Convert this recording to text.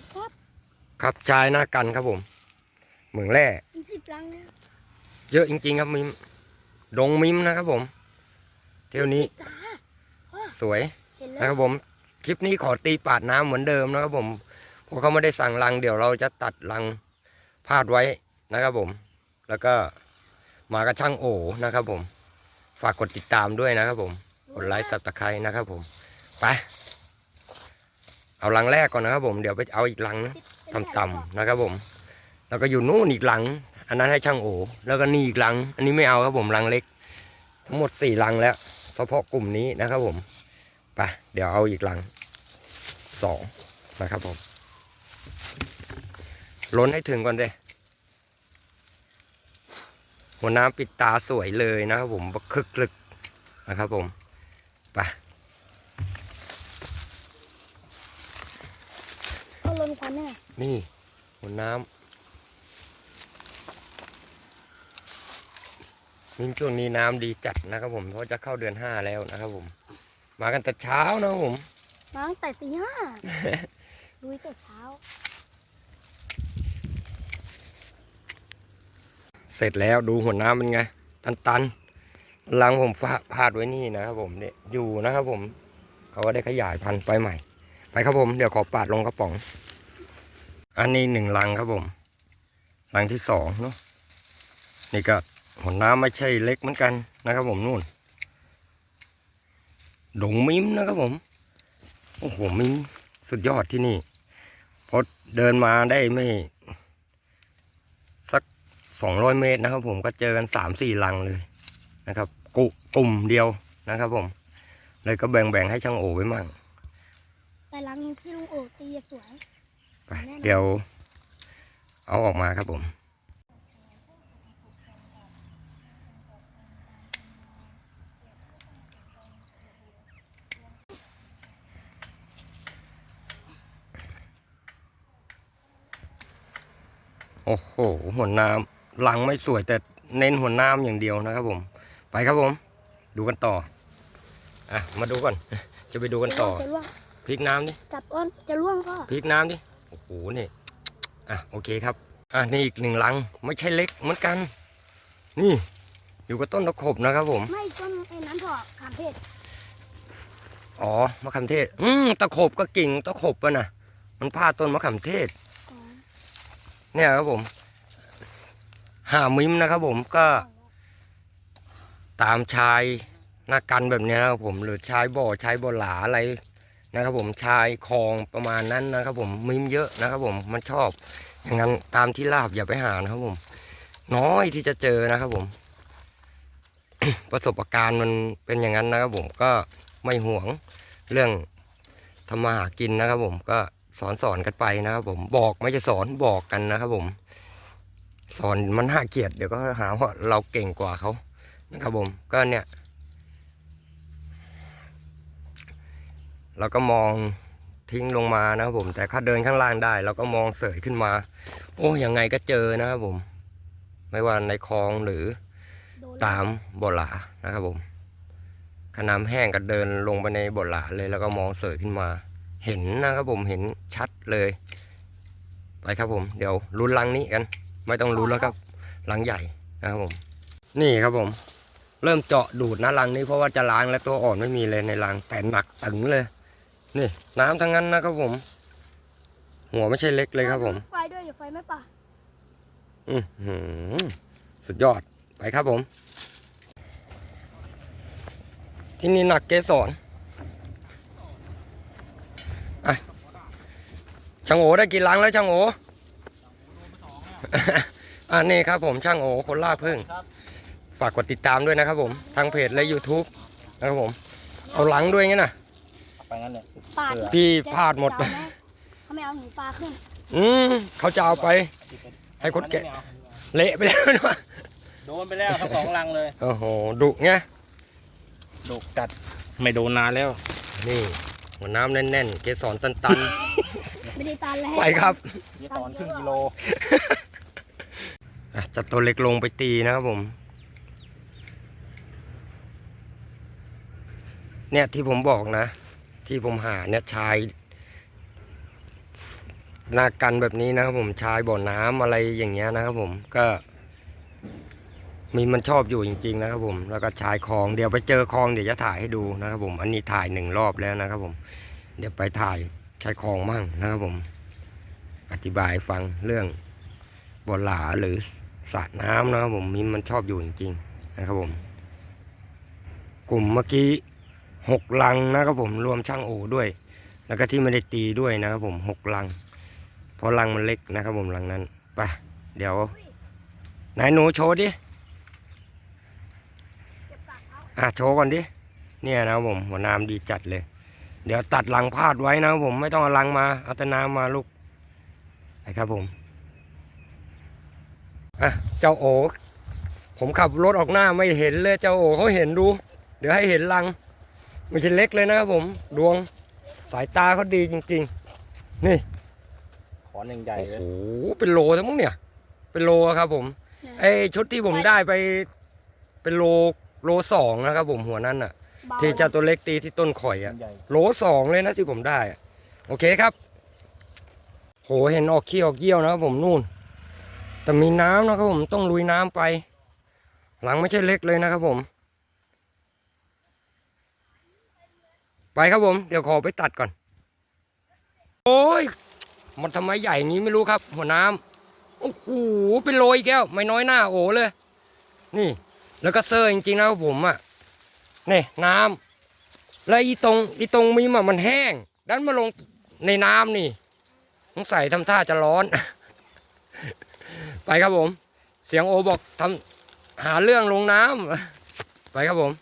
ดครับครับชายหน้ากันครับผม เหมืองแร่อีกสิบลังแล้วเยอะจริงๆครับมิม ดงมิมนะครับผม เที่ยวนี้ตาสวยเห็นแล้นะวครับผม คลิปนี้ขอตีปาดน้ำเหมือนเดิมนะครับผมเพราะเขาไม่ได้สั่งรัง เดี๋ยวเราจะตัดรังพาดไว้นะครับผม แล้วก็มากระช่างโอนะครับผม ฝากกดติดตามด้วยนะครับผม กดไลค์ตับตะไคร้นะครับผม ไป เอารังแรกก่อนนะครับ ผมเดี๋ยวไปเอาอีกรังนะต่ำๆนะครับผม แล้วก็อยู่นู่นอีกหลัง อันนั้นให้ช่างโอแล้วก็นี่อีกหลัง อันนี้ไม่เอาครับผมรังเล็ก ทั้งหมดสี่รังแล้วเฉพาะกลุ่มนี้นะครับผมไปเดี๋ยวเอาอีกหลังสองนะครับผมล้นให้ถึงก่อนเลยหัวน้ำปิดตาสวยเลยนะครับผมบักคึกลึกนะครับผมไป เอาลนควั นแน่นี่หัวน้ำนี่ช่วงนี้น้ำดีจัดนะครับผม เพราะจะเข้าเดือนห้าแล้วนะครับผม มากันแต่เช้านะครับผม มาตั้งแต่ตีห้าลุยแต่เช้า เสร็จแล้วดูหัวน้ำเป็นไง ตันตันๆรังผมฟาพาดไว้นี่นะครับผมเนี่ยอยู่นะครับผม เขาก็ได้ขยายพันธุ์ไปใหม่ ไปครับผม เดี๋ยวขอปาดลงกระป๋อง อันนี้หนึ่งรังครับผมรังที่สองเนาะนี่ก็หัวน้ำไม่ใช่เล็กเหมือนกันนะครับผมนู่นดงมิมนะครับผมโอ้โหมิมสุดยอดที่นี่พอเดินมาได้ไม่ สักสองร้อยเมตรนะครับ ผมก็เจอกันสามสี่ลังเลยนะครับกุกลุ่มเดียวนะครับ ผม เลยก็แบ่งๆให้ช่างโอไว้มั่งแต่ลังที่ลุงโอตีสวย ไปเดี๋ยวเอาออกมาครับผม โอ้โหหัวน้ำลังไม่สวยแต่เน้นหัวน้ำอย่างเดียวนะครับผม ไปครับผม ดูกันต่อ อะ มาดูก่อน จะไปดูกันต่อจะล่วงพลิกน้ำดิจับก้อนจะล่วงก็พริกน้ำดิโอ้โหนี่อะโอเคครับอะนี่อีกหนึ่งลังไม่ใช่เล็กเหมือนกัน นี่ อยู่กับต้นตะขบนะครับผม ไม่ต้นไอ้นั้นพอขามเพชรอ๋อมะขามเทศ อืมตะขบก็กิ่งตะขบอะนะมันพาดต้นมะขามเทศอ๋อเนี่ยครับผมหามิมนะครับผมก็ตามชายหน้ากันแบบเนี้ยนะครับผมหรือชายบ่อชายบ่อหลาอะไร นะครับผมชายคลองประมาณนั้นนะครับผมมิมเยอะนะครับผมมันชอบอย่างนั้นตามที่ลาบอย่าไปหานะครับผม น้อยที่จะเจอนะครับผม ประสบการณ์มันเป็นอย่างนั้นนะครับผมก็ไม่ห่วงเรื่องทำมาหากินนะครับผมก็สอนสอนกันไปนะครับผมบอกไม่ใช่สอนบอกกันนะครับผม สอนมันน่าเกลียดเดี๋ยวก็หาว่าเราเก่งกว่าเขานะครับผมก็เนี่ย เราก็มองทิ้งลงมานะครับผม แต่ถ้าเดินข้างล่างได้ เราก็มองเสยขึ้นมา โอ้ยังไงก็เจอนะครับผม ไม่ว่าในคลองหรือตามบ่อหลานะครับผมขน้ำแห้งก็เดินลงไปในบ่อหลาเลยแล้วก็มองเสยขึ้นมา เห็นนะครับผมเห็นชัดเลย ไปครับผม เดี๋ยวลุ้นลังนี้กัน ไม่ต้องลุ้นแล้วครับลังใหญ่นะครับผม นี่ครับผม เริ่มเจาะดูดนะลังนี้เพราะว่าจะล้างแล้วตัวอ่อนไม่มีเลยในลังแต่หนักตึงเลย นี่น้ำทั้งนั้นนะครับผม หัวไม่ใช่เล็กเลยครับผม ไฟด้วยอย่าไฟไม่ป่ะอือหือสุดยอดไปครับผม ที่นี่หนักเกสรอะช่างโอได้กี่ลังแล้วช่างโออันนี้ครับผมช่างโอคนล่าพึ่ง ฝากกดติดตามด้วยนะครับผม ทางเพจและ YouTube นะครับผม เอาหลังด้วยงั้นนะ ไปงั้นเลย ปาดพี่พลาดหมดจะเอาไหเขาไม่เอาหนูปลาขึ้นอืมเขาจะเอาไป ให้คนแกะ เละไปแล้วนะโดนไปแล้วทั้งสองลังเลย โอ้โหดุไงดุจัด ไม่โดนนานแล้ว นี่หัวน้ำแน่นๆ เกสรตันไม่ได้ตาแรกๆไปครับ นี่ตอนครึ่งกิโล อะจัดตัวเล็กลงไปตีนะครับผม เนี่ยที่ผมบอกนะ ที่ผมหาเนี่ยชายนากันแบบนี้นะครับผมชายบ่อน้ำอะไรอย่างเงี้ยนะครับผมก็มีมันชอบอยู่จริง ๆ นะครับผม แล้วก็ชายคลองเดี๋ยวไปเจอคลองเดี๋ยวจะถ่ายให้ดูนะครับผม อันนี้ถ่ายหนึ่งรอบแล้วนะครับผม เดี๋ยวไปถ่ายชายคลองมั่งนะครับผม อธิบายฟังเรื่องบ่อหลาหรือสระน้ำนะครับผมมีมันชอบอยู่จริง ๆ นะครับผม กลุ่มเมื่อกี้ หกลังนะครับผมรวมช่างโอด้วย แล้วก็ที่ไม่ได้ตีด้วยนะครับผมหกลัง เพราะลังมันเล็กนะครับผมลังนั้นไปเดี๋ยวไหนหนูโชว์ดิอะโชว์ก่อนดิเนี่ยนะครับผมหัวน้ำดีจัดเลย เดี๋ยวตัดลังพาดไว้นะครับผมไม่ต้องเอาลังมาเอาแต่น้ำมาลูกไปครับผมอะเจ้าโอผมขับรถออกหน้าไม่เห็นเลยเจ้าโอเขาเห็นดู เดี๋ยวให้เห็นลัง ไม่ใช่เล็กเลยนะครับผม ดวงสายตาเขาดีจริง ๆ นี่ขอนยังใหญ่โอ้เลยโหเป็นโลทั้งมั้งเนี่ย เป็นโลครับผมไอชุดที่ผมได้ไป เป็นโลโลสองนะครับผมหัวนั้นอะเบาที่เจ้าตัวเล็กตีที่ต้นข่อยอะ ใหญ่โลสองเลยนะที่ผมได้อะโอเคครับ โหเห็นออกขี้ออกเยี่ยวนะครับผมนู่น แต่มีน้ำนะครับผมต้องลุยน้ำไป หลังไม่ใช่เล็กเลยนะครับผม ไปครับผม เดี๋ยวขอไปตัดก่อน โอ้ย มันทำไมใหญ่อย่างนี้ไม่รู้ครับ หัวน้ำโอ้โหเป็นโลอีกแก้ว ไม่น้อยหน้าโอเลย นี่ แล้วก็เซอร์จริงๆนะครับผมอะนี่น้ำแล้วอีตรงอีตรงมีมามันแห้งดันมาลงในน้ำนี่สงสัยทำท่าจะร้อน ไปครับผม เสียงโอบอกทำหาเรื่องลงน้ำไปครับผม